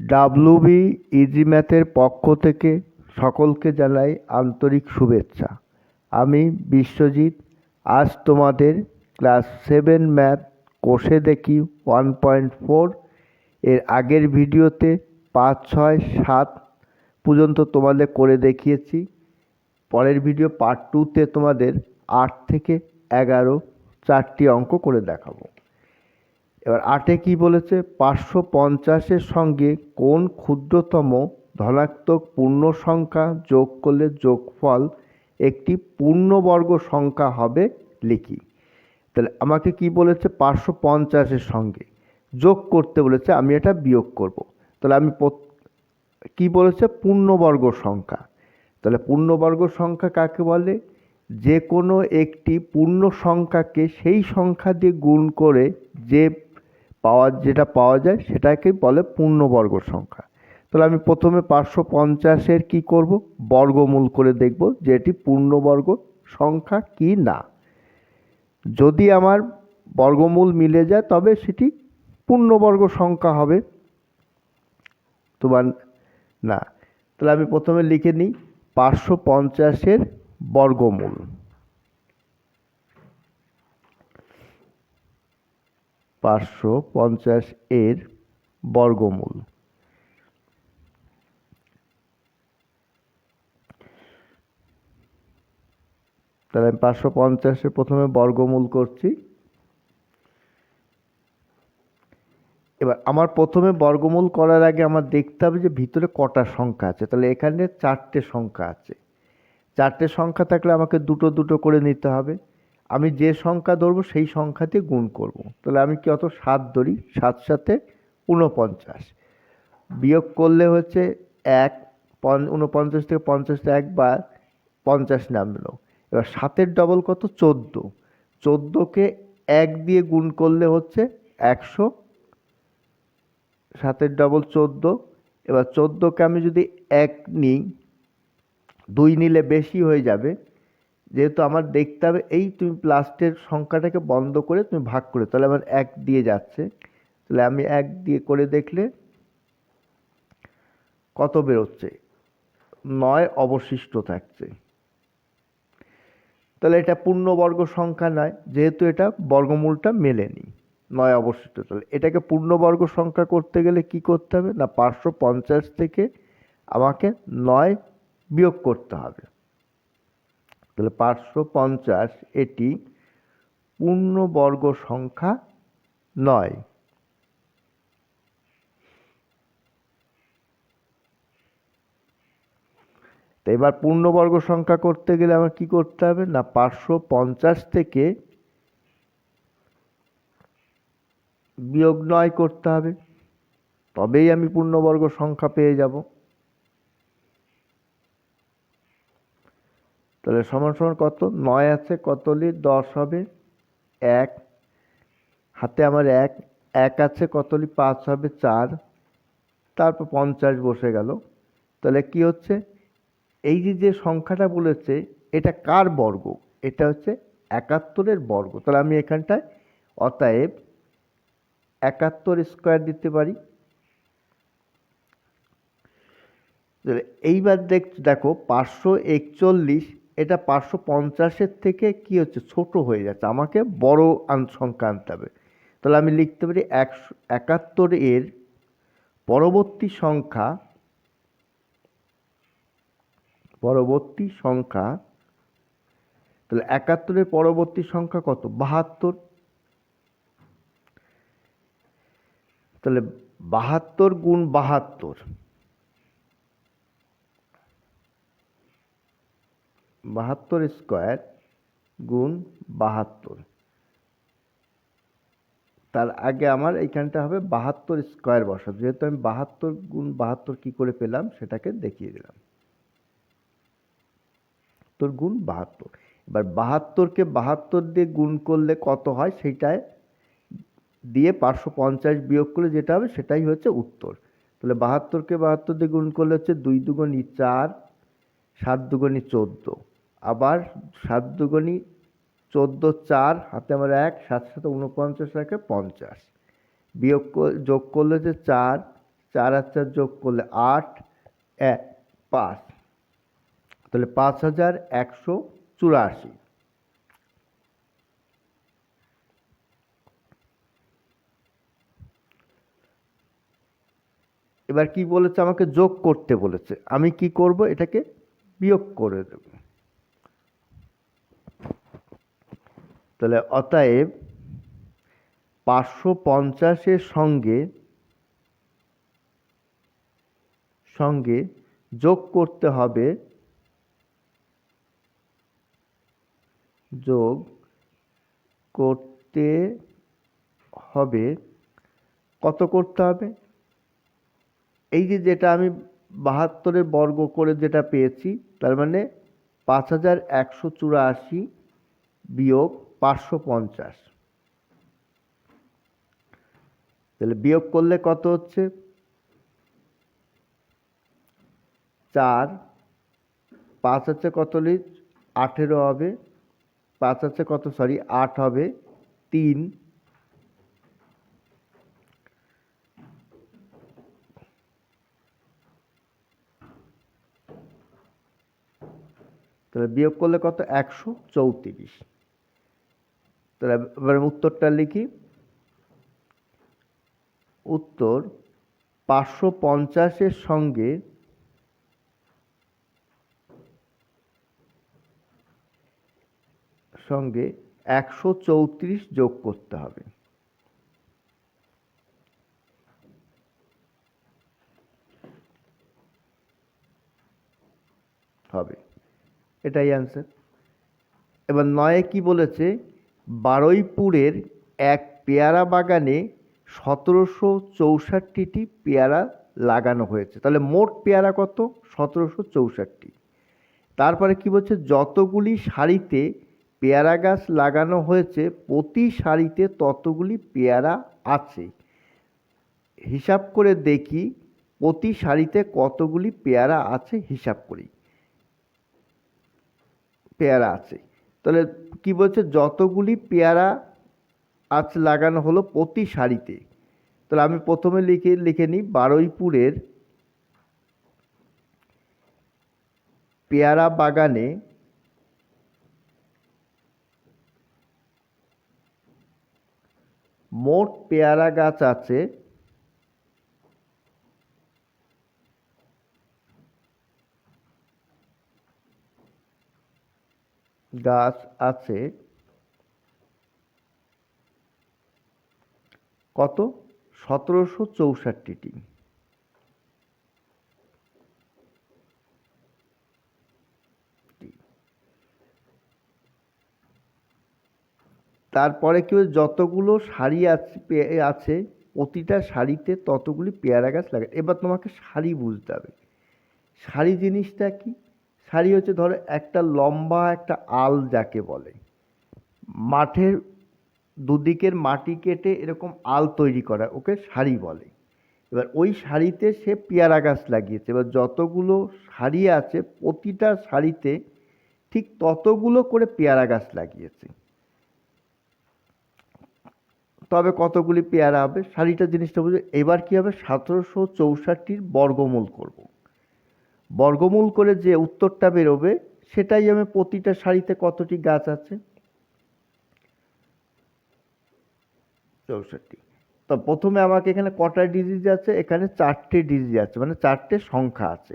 WB easy ম্যাথের পক্ষ থেকে সকলকে জানাই আন্তরিক শুভেচ্ছা। আমি বিশ্বজিৎ, আজ তোমাদের ক্লাস সেভেন ম্যাথ কোষে দেখি ওয়ান পয়েন্ট ফোর। এর আগের ভিডিওতে পাঁচ, ছয়, সাত পর্যন্ত তোমাদের করে দেখিয়েছি। পরের ভিডিও পার্ট টুতে তোমাদের আট থেকে এগারো চারটি অঙ্ক করে দেখাবো। এবার আটে কি বলেছে? পাঁচশো পঞ্চাশের সঙ্গে কোন ক্ষুদ্রতম ধনাত্মক পূর্ণ সংখ্যা যোগ করলে যোগফল একটি পূর্ণবর্গ সংখ্যা হবে লিখি। তাহলে আমাকে কি বলেছে? পাঁচশো পঞ্চাশের সঙ্গে যোগ করতে বলেছে, আমি এটা বিয়োগ করব। তাহলে আমি কি বলেছে? পূর্ণবর্গ সংখ্যা। তাহলে পূর্ণবর্গ সংখ্যা কাকে বলে? যে কোনো একটি পূর্ণ সংখ্যাকে সেই সংখ্যা দিয়ে গুণ করে যে পাওয়া, যেটা পাওয়া যায় সেটাকে বলে পূর্ণবর্গ সংখ্যা। তাহলে আমি প্রথমে পাঁচশো পঞ্চাশের কী করব? বর্গমূল করে দেখব যে এটি পূর্ণবর্গ সংখ্যা কি না। যদি আমার বর্গমূল মিলে যায়, তবে সেটি পূর্ণবর্গ সংখ্যা হবে। তোমার না। তাহলে আমি প্রথমে লিখে নিই পাঁচশো পঞ্চাশের বর্গমূল। পাঁচশো পঞ্চাশ এর বর্গমূল। তাহলে আমি পাঁচশো পঞ্চাশের প্রথমে বর্গমূল করছি। এবার আমার প্রথমে বর্গমূল করার আগে আমার দেখতে হবে যে ভিতরে কটা সংখ্যা আছে। তাহলে এখানে চারটে সংখ্যা আছে। চারটে সংখ্যা থাকলে আমাকে দুটো দুটো করে নিতে হবে। আমি যে সংখ্যা ধরবো, সেই সংখ্যা দিয়ে গুণ করব। তাহলে আমি কি অত সাত ধরি? সাত সাথে উনপঞ্চাশ বিয়োগ করলে হচ্ছে এক, পন উনপঞ্চাশ থেকে পঞ্চাশ এক বা পঞ্চাশ নামলো। এবার সাতের ডবল কত? চোদ্দ। চোদ্দোকে এক দিয়ে গুণ করলে হচ্ছে একশো। সাতের ডবল চোদ্দ। এবার চোদ্দোকে আমি যদি এক নিই, দুই নিলে বেশি হয়ে যাবে। যেহেতু আমার দেখতে হবে, এই তুমি প্লাস্টের সংখ্যাটাকে বন্ধ করে তুমি ভাগ করে তাহলে আমার এক দিয়ে যাচ্ছে। তাহলে আমি এক দিয়ে করে দেখলে কত বেরোচ্ছে? নয় অবশিষ্ট থাকছে। তাহলে এটা পূর্ণবর্গ সংখ্যা নয়, যেহেতু এটা বর্গমূলটা মেলেনি। নয় অবশিষ্ট। তাহলে এটাকে পূর্ণবর্গ সংখ্যা করতে গেলে কি করতে হবে? না, পাঁচশো পঞ্চাশ থেকে আমাকে নয় বিয়োগ করতে হবে। তাহলে পাঁচশো পঞ্চাশ, এটি পূর্ণবর্গ সংখ্যা নয়। তো এবার পূর্ণবর্গ সংখ্যা করতে গেলে আমার কি করতে হবে? না, পাঁচশো পঞ্চাশ থেকে বিয়োগ নয় করতে হবে। তবেই আমি পূর্ণবর্গ সংখ্যা পেয়ে যাব। তাহলে সমান সমান কত? নয় আছে, কত লি দশ হবে? এক। হাতে আমার এক এক আছে, কত লি পাঁচ হবে? চার। তারপর পঞ্চাশ বসে গেল। তাহলে কি হচ্ছে? এই যে যে সংখ্যাটা বলেছে, এটা কার বর্গ? এটা হচ্ছে একাত্তরের বর্গ। তাহলে আমি এখানটায় অতএব একাত্তর স্কোয়ার দিতে পারি। এইবার দেখ, দেখো, পাঁচশো একচল্লিশ এটা পাঁচশো পঞ্চাশের থেকে কি হচ্ছে? ছোট হয়ে যাচ্ছে। আমাকে বড় আন সংখ্যা আনতে হবে। তাহলে আমি লিখতে পারি একশো একাত্তর এর পরবর্তী সংখ্যা পরবর্তী সংখ্যা, তাহলে একাত্তরের পরবর্তী সংখ্যা কত? বাহাত্তর। তাহলে বাহাত্তর গুণ বাহাত্তর। বাহাত্তর স্কোয়ার গুণ বাহাত্তর। তার আগে আমার এইখানটা হবে বাহাত্তর স্কোয়ার বসা যেহেতু আমি বাহাত্তর গুণ বাহাত্তর কী করে পেলাম সেটাকে দেখিয়ে দিলাম। বাহাত্তর গুণ বাহাত্তর। এবার বাহাত্তরকে বাহাত্তর দিয়ে গুণ করলে কত হয়? সেইটায় দিয়ে পাঁচশো পঞ্চাশ বিয়োগ করলে যেটা হবে সেটাই হচ্ছে উত্তর। তাহলে বাহাত্তরকে বাহাত্তর দিয়ে গুণ করলে হচ্ছে দুই দুগুণি চার, সাত দুগুণি চোদ্দ। আবার সাত দুগুণি চোদ্দ চার, হাতে আমার এক, সাত সাথে উনপঞ্চাশ রাখে পঞ্চাশ। বিয়োগ যোগ করলে যে চার চার আর চার যোগ করলে আট এক পাঁচ। তাহলে পাঁচ হাজার একশো চুরাশি। এবার কি বলেছে? আমাকে যোগ করতে বলেছে। আমি কি করব? এটাকে বিয়োগ করে দেব। তাহলে অতএব পাঁচশো পঞ্চাশের সঙ্গে সঙ্গে যোগ করতে হবে, যোগ করতে হবে, কত করতে হবে? এই যে যেটা আমি বাহাত্তরের বর্গ করে যেটা পেয়েছি, তার মানে পাঁচ হাজার একশো চুরাশি বিয়োগ পাঁচশো পঞ্চাশ। তাহলে বিয়োগ করলে কত হচ্ছে? চার। পাঁচ হচ্ছে কত লিচ আঠেরো হবে। পাঁচ হচ্ছে কত? সরি, আট হবে। তিন। তাহলে বিয়োগ করলে কত? একশো চৌত্রিশ। তাহলে এবার আমি উত্তরটা লিখি। উত্তর, পাঁচশো পঞ্চাশের সঙ্গে সঙ্গে একশো চৌত্রিশ যোগ করতে হবে। হবে। এটাই অ্যান্সার এবার নয়ে কি বলেছে? বারুইপুরের এক পেয়ারা বাগানে সতেরোশো চৌষট্টিটি পেয়ারা লাগানো হয়েছে। তাহলে মোট পেয়ারা কত? সতেরোশো চৌষট্টি। তারপরে কি বলছে? যতগুলি সারিতে পেয়ারা গাছ লাগানো হয়েছে, প্রতি সারিতে ততগুলি পেয়ারা আছে। হিসাব করে দেখি, প্রতি সারিতে কতগুলি পেয়ারা আছে? হিসাব করি। পেয়ারা আছে। তাহলে কি বলছে? যতগুলি পেয়ারা আজ লাগানো হলো প্রতি সারিতে। তাহলে আমি প্রথমে লিখে লিখে নিই। বারুইপুরের পেয়ারা বাগানে মোট পেয়ারা গাছ আছে গাছ আছে। কত? সতেরোশো চৌষট্টিটি। তারপরে কি যতগুলো সারি আছে আছে, প্রতিটা সারিতে ততগুলি পেয়ারা গাছ লাগে এবার তোমাকে সারি বুঝতে হবে। সারি জিনিসটা কি? সারি হচ্ছে ধরো একটা লম্বা, একটা আল যাকে বলে। মাঠের দুদিকের মাটি কেটে এরকম আল তৈরি করা ওকে শাড়ি বলে। এবার ওই শাড়িতে সে পেয়ারা গাছ লাগিয়েছে। এবার যতগুলো শাড়ি আছে প্রতিটা শাড়িতে ঠিক ততগুলো করে পেয়ারা গাছ লাগিয়েছে। তবে কতগুলি পেয়ারা হবে? শাড়িটা জিনিসটা বুঝে, এবার কি হবে? সতেরোশো চৌষট্টির বর্গমূল করব। বর্গমূল করে যে উত্তরটা বেরোবে, সেটাই আমি প্রতিটা সারিতে কতটি গাছ আছে? চৌষট্টি। তো প্রথমে আমাকে এখানে কটা ডিজিজ আছে? এখানে চারটে ডিজিজ আছে মানে চারটে সংখ্যা আছে।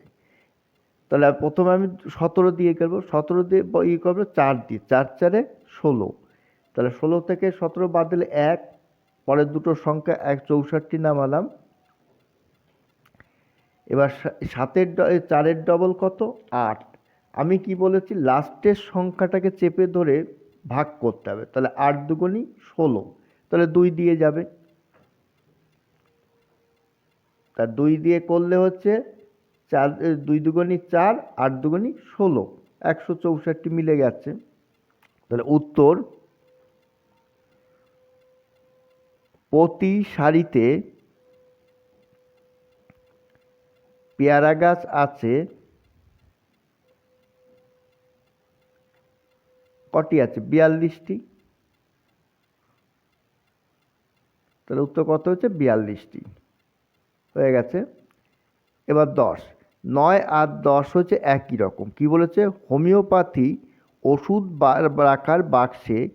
তাহলে প্রথমে আমি সতেরো দিয়ে করব। সতেরো দিয়ে ইয়ে করব চার দিয়ে। চার চারে ষোলো। তাহলে ষোলো থেকে সতেরো বাদ দিলে এক, পরের দুটো সংখ্যা এক চৌষট্টি নামালাম। এবার সাতের চারের ডবল কত? আট। আমি কি বলেছি? লাস্টের সংখ্যাটাকে চেপে ধরে ভাগ করতে হবে। তাহলে আট দুগুণি ষোলো। তাহলে দুই দিয়ে যাবে। তা দুই দিয়ে করলে হচ্ছে চার দুই দুগুণি চার, আট দুগুণি ষোলো। একশো চৌষট্টি মিলে গেছে। তাহলে উত্তর, প্রতি সারিতে পেয়ারা গাছ আছে, কটি আছে? বিয়াল্লিশটি। তাহলে উত্তর কত হচ্ছে? বিয়াল্লিশটি। হয়ে গেছে। এবার দশ। নয় আর দশ হচ্ছে একই রকম। কি বলেছে? হোমিওপ্যাথি ওষুধ রাখার বাক্সে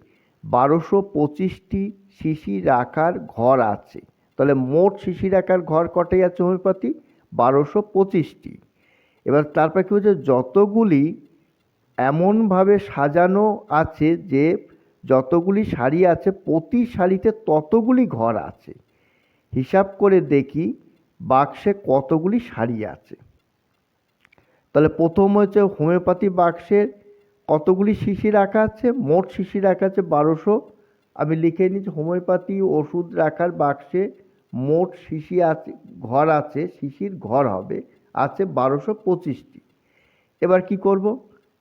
বারোশো পঁচিশটি শিশি রাখার ঘর আছে। তাহলে মোট শিশি রাখার ঘর কটাই আছে হোমিওপ্যাথি? বারোশো পঁচিশটি। এবার তারপর কী বলছে যতগুলি এমনভাবে সাজানো আছে যে যতগুলি শাড়ি আছে, প্রতি শাড়িতে ততগুলি ঘর আছে। হিসাব করে দেখি বাক্সে কতগুলি শাড়ি আছে। তাহলে প্রথম হচ্ছে হোমিওপ্যাথি বাক্সের কতগুলি শিশি রাখা আছে? মোট শিশি রাখা আছে বারোশো। আমি লিখে নিচ্ছি, হোমিওপ্যাথি ওষুধ রাখার বাক্সে মোট শিশি আছে, ঘর আছে, শিশির ঘর হবে, আছে বারোশো পঁচিশটি। এবার কি করব?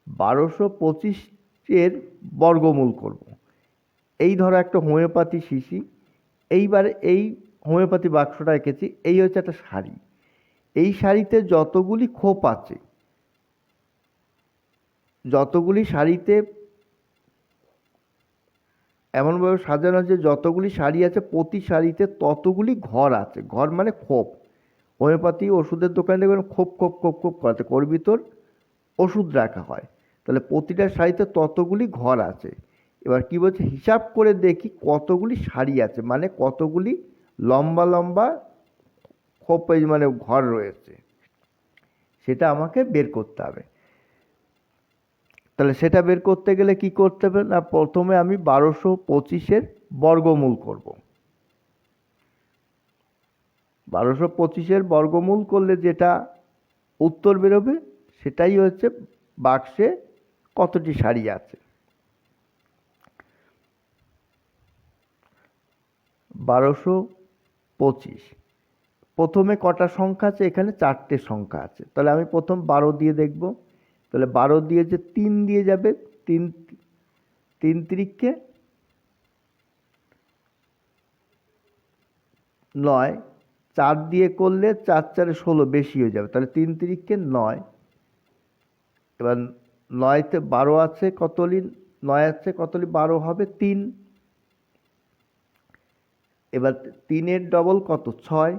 বারোশো পঁচিশের বর্গমূল করব। এই ধরো একটা হোমিওপ্যাথি শিশি, এইবার এই হোমিওপ্যাথি বাক্সটা এঁকেছি, এই হচ্ছে একটা শাড়ি। এই শাড়িতে যতগুলি খোপ আছে, যতগুলি শাড়িতে এমনভাবে সাজানো যে যতগুলি শাড়ি আছে, প্রতি শাড়িতে ততগুলি ঘর আছে। ঘর মানে খোপ। হোমিওপ্যাথি ওষুধের দোকানে দেখবেন খোপ খোপ খোপ খোপ করাতে কোর ভিতর ওষুধ রাখা হয়। তাহলে প্রতিটা শাড়িতে ততগুলি ঘর আছে। এবার কি বলছে? হিসাব করে দেখি কতগুলি শাড়ি আছে। মানে কতগুলি লম্বা লম্বা খোপ মানে ঘর রয়েছে। সেটা আমাকে বের করতে হবে। তাহলে সেটা বের করতে গেলে কি করতে হবে? না, প্রথমে আমি বারোশো পঁচিশের বর্গমূল করব। বারোশো পঁচিশের বর্গমূল করলে যেটা উত্তর বেরোবে, সেটাই হচ্ছে বাক্সে কতটি শাড়ি আছে। বারোশো পঁচিশ। প্রথমে কটা সংখ্যা আছে? এখানে চারটে সংখ্যা আছে। তাহলে আমি প্রথম বারো দিয়ে দেখব। তাহলে বারো দিয়ে যে তিন দিয়ে যাবে, তিন তিন তিরিককে নয়, চার দিয়ে করলে চার চারে ষোলো বেশি হয়ে যাবে, তাহলে তিন তিরিককে নয়। এবার নয়তে বারো আছে, কতলি, নয় আছে, কতলি বারো হবে? তিন। এবার তিনের ডবল কত? ছয়।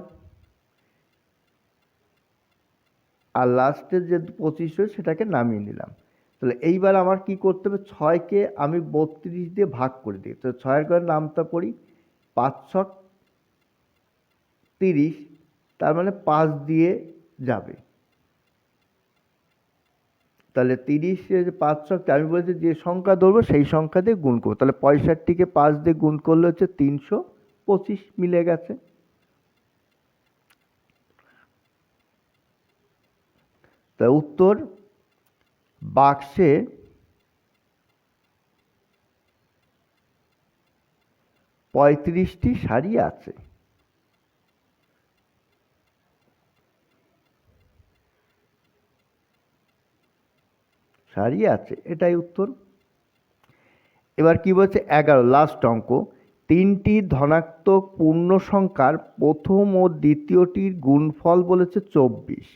আর লাস্টের যে পঁচিশ হয় সেটাকে নামিয়ে নিলাম। তাহলে এইবার আমার কি করতে হবে? ছয়কে আমি বত্রিশ দিয়ে ভাগ করে দিই। তো ছয়ের ঘরে নামটা পড়ি পাঁচ তিরিশ, তার মানে পাঁচ দিয়ে যাবে। তাহলে তিরিশে পাঁচ ছক আমি বলছি যে সংখ্যা ধরবো, সেই সংখ্যা দিয়ে গুণ করব। তাহলে পঁয়ষট্টিকে পাঁচ দিয়ে গুণ করলে হচ্ছে তিনশো পঁচিশ মিলে গেছে। তা উত্তর বাক্সে পঁয়ত্রিশটি শাড়ি আছে। শাড়ি আছে, এটাই উত্তর। এবার কি বলছে? এগারো লাস্ট অঙ্ক। তিনটি ধনাত্মক পূর্ণ সংখ্যার প্রথম ও দ্বিতীয়টির গুণফল বলেছে চব্বিশ।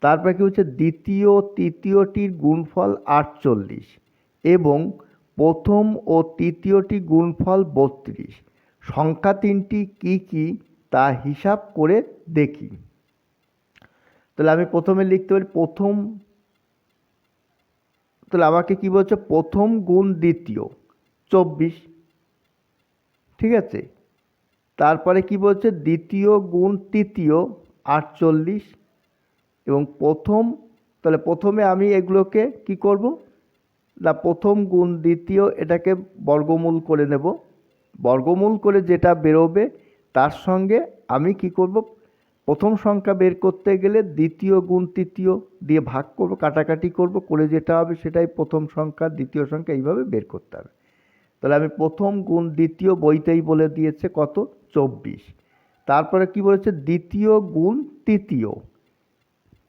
তারপরে কি হচ্ছে? দ্বিতীয়, তৃতীয়টির গুণফল আটচল্লিশ এবং প্রথম ও তৃতীয়টি গুণফল বত্রিশ। সংখ্যা তিনটি কি কি? তা হিসাব করে দেখি। তাহলে আমি প্রথমে লিখতে পারি প্রথম, তাহলে আমাকে কি বলছে? প্রথম গুণ দ্বিতীয়, চব্বিশ। ঠিক আছে? তারপরে কি বলছে? দ্বিতীয় গুণ তৃতীয়, আটচল্লিশ। এবং প্রথম, তাহলে প্রথমে আমি এগুলোকে কি করব? না, প্রথম গুণ দ্বিতীয় এটাকে বর্গমূল করে নেব। বর্গমূল করে যেটা বেরোবে, তার সঙ্গে আমি কি করব? প্রথম সংখ্যা বের করতে গেলে দ্বিতীয় গুণ তৃতীয় দিয়ে ভাগ করব, কাটাকাটি করব, করে যেটা হবে সেটাই প্রথম সংখ্যা, দ্বিতীয় সংখ্যা এইভাবে বের করতে হবে। তাহলে আমি প্রথম গুণ দ্বিতীয় বইতেই বলে দিয়েছে কত? চব্বিশ। তারপরে কি বলেছে? দ্বিতীয় গুণ তৃতীয়।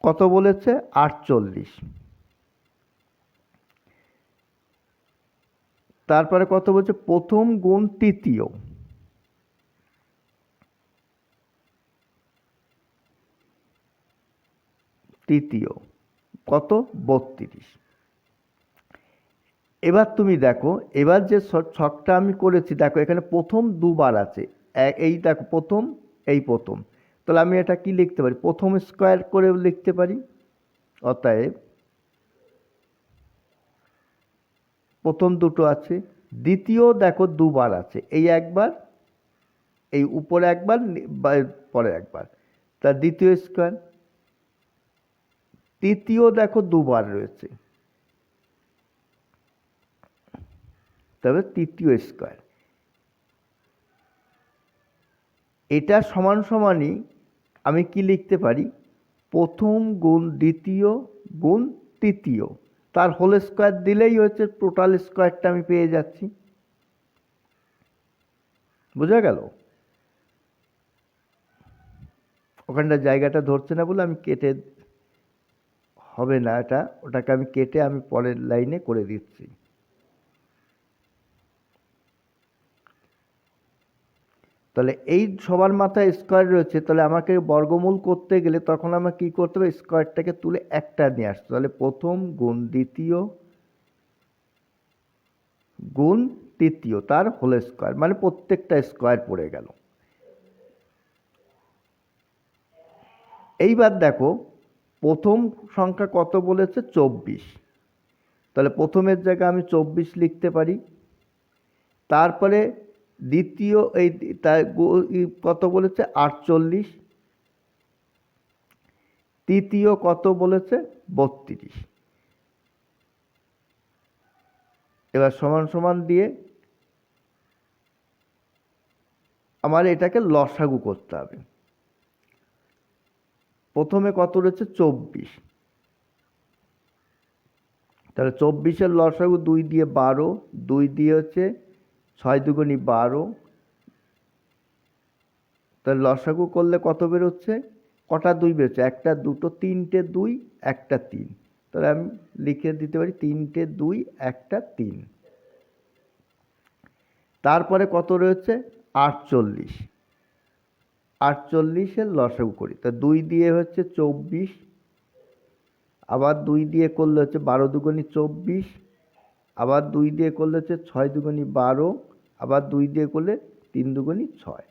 কত বলেছে? আটচল্লিশ। তারপরে কত বলছে? প্রথম গুণ তৃতীয়। তৃতীয়। কত? বত্রিশ। এবার তুমি দেখো, এবার যে ছকটা আমি করেছি, দেখো এখানে প্রথম দুবার আছে। এই দেখো, প্রথম, এই প্রথম। তাহলে আমি এটা কি লিখতে পারি? প্রথম স্কোয়ার করেও লিখতে পারি। অতএব প্রথম দুটো আছে, দ্বিতীয় দেখো দুবার আছে, এই একবার, এই উপরে একবার পরে একবার। তা দ্বিতীয় স্কোয়ার তৃতীয় দেখো দুবার রয়েছে। তবে তৃতীয় স্কোয়ার এটা সমান সমানই আমি কি লিখতে পারি? প্রথম গুণ দ্বিতীয় গুণ তৃতীয়। তার হোল স্কোয়ার দিলেই হচ্ছে টোটাল স্কোয়ারটা আমি পেয়ে যাচ্ছি। বোঝা গেল? ওখানটা জায়গাটা ধরছে না বলে আমি কেটে হবে না এটা। ওটাকে আমি কেটে আমি পরের লাইনে করে দিচ্ছি। তাহলে এই সবার মাথায় স্কোয়ার রয়েছে, তাহলে আমাকে বর্গমূল করতে গেলে তখন আমাকে কী করতে হবে? স্কোয়ারটাকে তুলে একটা নিয়ে আসতে তাহলে প্রথম গুণ দ্বিতীয় গুণ তৃতীয়, তার হোল স্কোয়ার মানে প্রত্যেকটা স্কোয়ার পড়ে গেল। এইবার দেখো, প্রথম সংখ্যা কত বলেছে? চব্বিশ। তাহলে প্রথমের জায়গায় আমি চব্বিশ লিখতে পারি। তারপরে দ্বিতীয় এই কত বলেছে? আটচল্লিশ। তৃতীয় কত বলেছে? বত্রিশ। এবার সমান সমান দিয়ে আমার এটাকে লসাগু করতে হবে। প্রথমে কত রয়েছে? চব্বিশ। তাহলে চব্বিশের লসাগু দুই দিয়ে বারো, দুই দিয়ে হচ্ছে ছয় দুগুণি বারো। তাহলে লসাগু করলে কত বেরোচ্ছে? কটা দুই বেরোচ্ছে? একটা দুটো, তিনটে দুই, একটা তিন। তাহলে আমি লিখে দিতে পারি তিনটে দুই, একটা তিন। তারপরে কত রয়েছে? আটচল্লিশ। আটচল্লিশের লসাগু করি। তা দুই দিয়ে হচ্ছে চব্বিশ। আবার দুই দিয়ে করলে হচ্ছে বারো দুগুণি চব্বিশ। আবার দুই দিয়ে করলে হচ্ছে ছয় দুগুণি বারো, আবার দুই দিয়ে করলে তিন দুগুণি ছয়।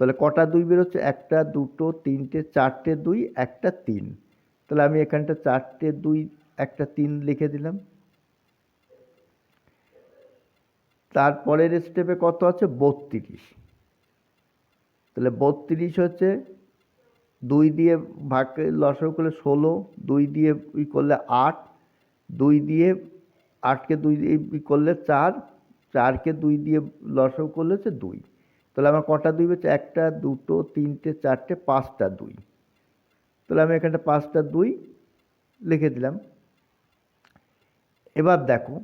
তাহলে কটা দুই বেরোচ্ছে? একটা, দুটো, তিনটে, চারটে দুই, একটা তিন। তাহলে আমি এখানটা চারটে দুই, একটা তিন লিখে দিলাম। তারপরের স্টেপে কত আছে? বত্রিশ। তাহলে বত্রিশ হচ্ছে দুই দিয়ে ভাগ লসাগু করলে ষোলো, দুই দিয়ে ই করলে আট, দুই দিয়ে আটকে দুই দিয়ে করলে চার, চারকে দুই দিয়ে লসাগু করলে হচ্ছে দুই। তাহলে আমার কটা দুই হচ্ছে একটা, দুটো, তিনটে, চারটে, পাঁচটা দুই। তাহলে আমি এখানটা পাঁচটা দুই লিখে দিলাম। এবার দেখো,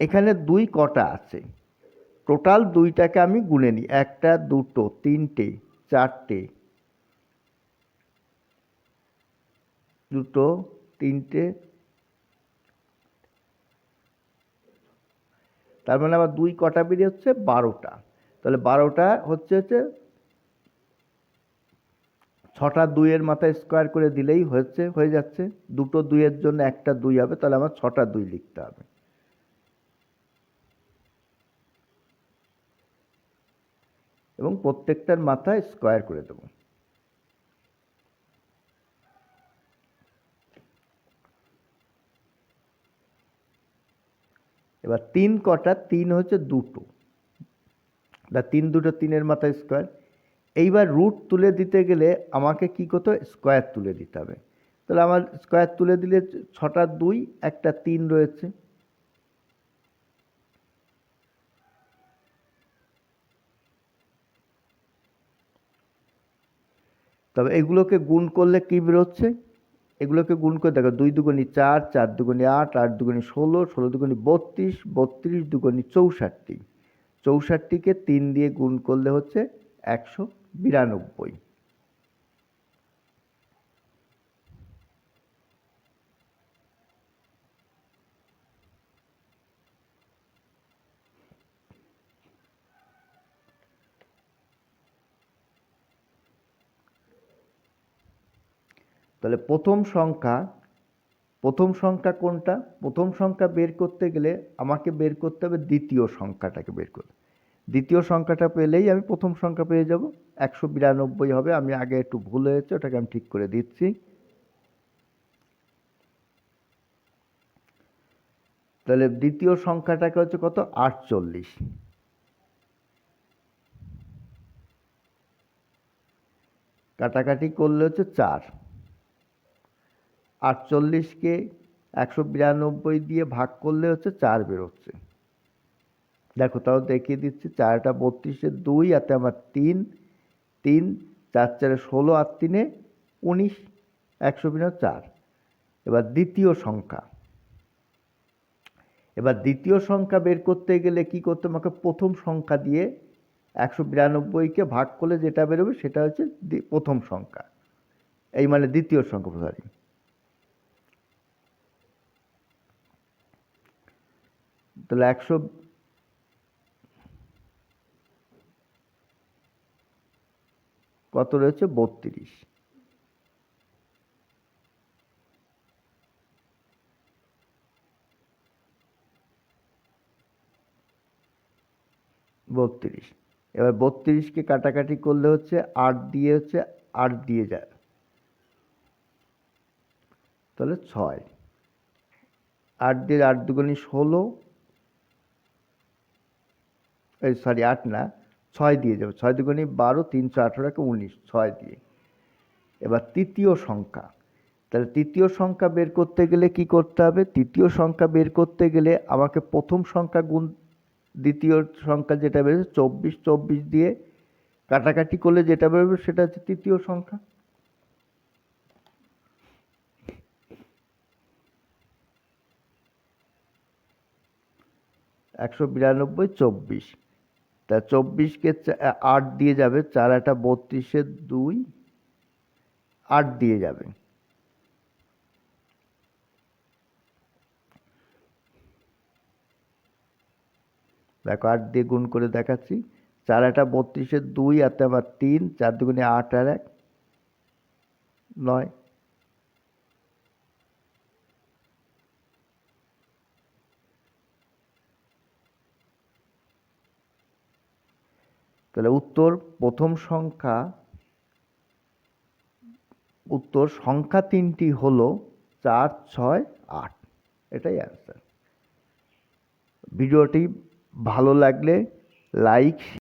এখানে দুই কটা আছে। টোটাল দুইটাকে আমি গুনে নিই। একটা, দুটো, তিনটে, চারটে, দুটো, তিনটে তার মানে আবার দুই কটা বেরিয়ে হচ্ছে বারোটা। তাহলে বারোটা হচ্ছে হচ্ছে ছটা দুইয়ের মাথায় স্কোয়ার করে দিলেই হচ্ছে, হয়ে যাচ্ছে। দুটো দুইয়ের জন্য একটা দুই হবে, তাহলে আমার ছটা দুই লিখতে হবে। এবং প্রত্যেকটার মাথায় স্কোয়ার করে দেবো। এবার তিন কটা, তিন হচ্ছে দুটো। বা তিন দুটো তিনের মাথায় স্কোয়ার এইবার রুট তুলে দিতে গেলে আমাকে কি করতে হবে? স্কোয়ার তুলে দিতে হবে। তাহলে আমার স্কোয়ার তুলে দিলে ছটা দুই, একটা তিন রয়েছে। তবে এগুলোকে গুণ করলে কী বেরোচ্ছে? এগুলোকে গুণ করে দেখো, দুই দুগুণি চার চার দুগুণি আট আট দুগুণি ষোলো ষোলো দুগুণি বত্রিশ বত্রিশ দুগুণি চৌষট্টি। চৌষট্টিকে তিন দিয়ে গুণ করলে হচ্ছে একশো বিরানব্বই। তাহলে প্রথম সংখ্যা প্রথম সংখ্যা কোনটা? প্রথম সংখ্যা বের করতে গেলে আমাকে বের করতে হবে দ্বিতীয় সংখ্যাটাকে বের করতে। দ্বিতীয় সংখ্যাটা পেলেই আমি প্রথম সংখ্যা পেয়ে যাব। একশো বিরানব্বই হবে, আমি আগে একটু ভুল হয়েছে, ওটাকে আমি ঠিক করে দিচ্ছি। তাহলে দ্বিতীয় সংখ্যাটাকে হচ্ছে কত? আটচল্লিশ। কাটাকাটি করলে হচ্ছে চার। আটচল্লিশকে একশো বিরানব্বই দিয়ে ভাগ করলে হচ্ছে চার বেরোচ্ছে। দেখো তাও দেখিয়ে দিচ্ছি, চারটা বত্রিশে দুই হাতে আমার তিন তিন, চার চারে ষোলো, আর তিনে উনিশ, একশো বিনা চার। এবার দ্বিতীয় সংখ্যা। এবার দ্বিতীয় সংখ্যা বের করতে গেলে কি করতে আমাকে প্রথম সংখ্যা দিয়ে একশো বিরানব্বইকে ভাগ করলে যেটা বেরোবে সেটা হচ্ছে প্রথম সংখ্যা। এই মানে দ্বিতীয় সংখ্যা, সরি। তাহলে একশো কত রয়েছে? বত্রিশ। বত্রিশ। এবার বত্রিশকে কাটাকাটি করলে হচ্ছে আট দিয়ে হচ্ছে আট দিয়ে যায়। তাহলে ছয়। আট দিয়ে আট দুগুণি ষোলো সরি আট না, ছয় দিয়ে যাবে। ছয় দুগুণি বারো, তিনশো আঠেরোকে উনিশ, ছয় দিয়ে। এবার তৃতীয় সংখ্যা। তাহলে তৃতীয় সংখ্যা বের করতে গেলে কি করতে হবে? তৃতীয় সংখ্যা বের করতে গেলে আমাকে প্রথম সংখ্যা গুণ, দ্বিতীয় সংখ্যা যেটা বেরোবে, চব্বিশ চব্বিশ দিয়ে কাটাকাটি করলে যেটা বেরোবে সেটা হচ্ছে তৃতীয় সংখ্যা। একশো বিরানব্বই, চব্বিশ। তা চব্বিশকে আট দিয়ে যাবে, চার একটা বত্রিশে দুই, আট দিয়ে যাবে। দেখো আট দিয়ে গুণ করে দেখাচ্ছি, চার একটা বত্রিশে দুই, আর আবার তিন, চার দুগুণে আট আর এক, নয়। তাহলে উত্তর প্রথম সংখ্যা, উত্তর সংখ্যা তিনটি হল চার, ছয়, আট। এটাই অ্যান্সার ভিডিওটি ভালো লাগলে লাইক